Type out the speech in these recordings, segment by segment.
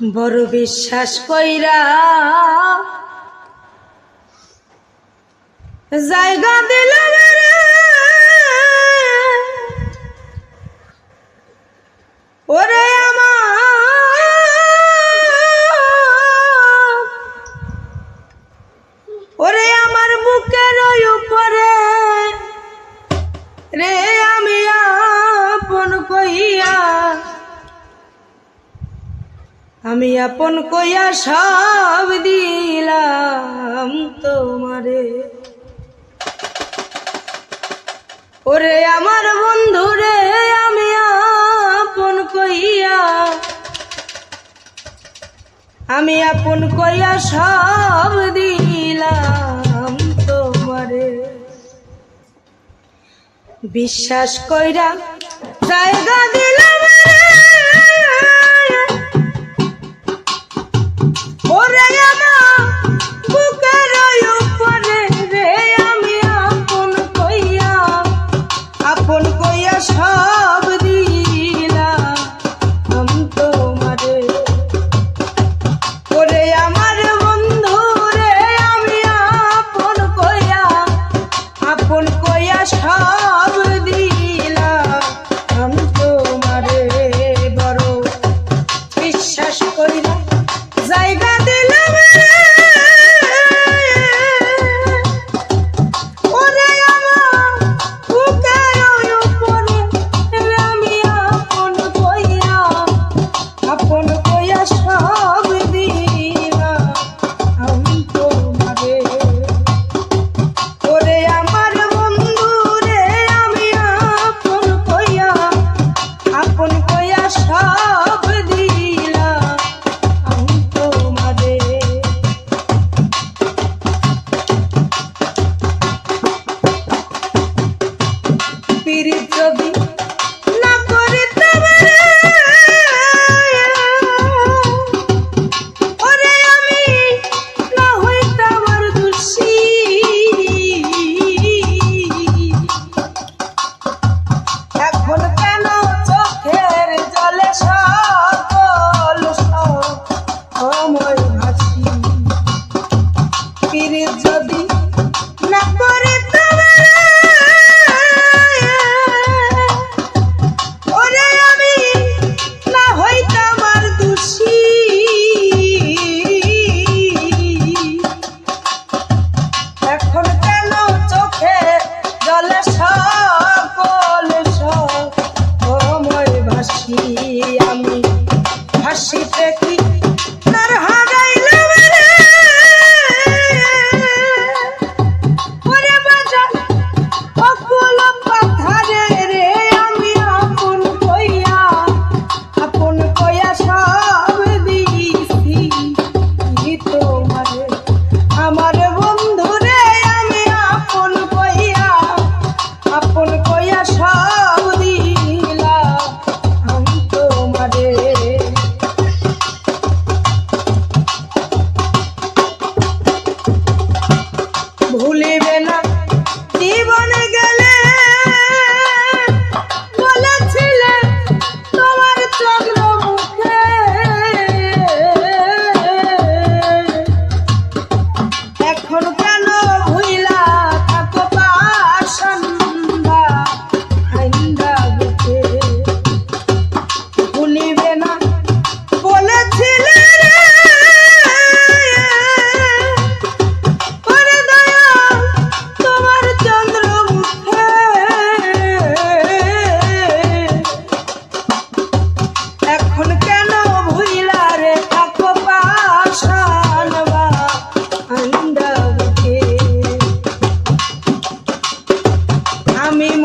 বড় বিশ্বাস কইরা জায়গা দিল ওরে ওরে আমার বুকের উপরে। রে আমি আপন কইয়া আমি আপন কইয়া সব দিলাম তোমারে। ওরে আমার বন্ধু রে, আমি আপন কইয়া, আমি আপন কইয়া সব দিলাম তোমারে। বিশ্বাস কইরা জায়গা Hashi Tech.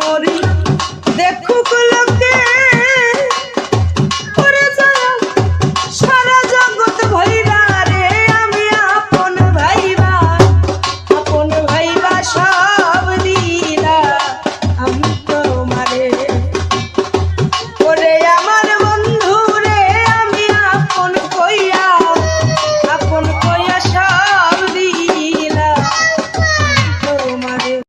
মরি দেখুক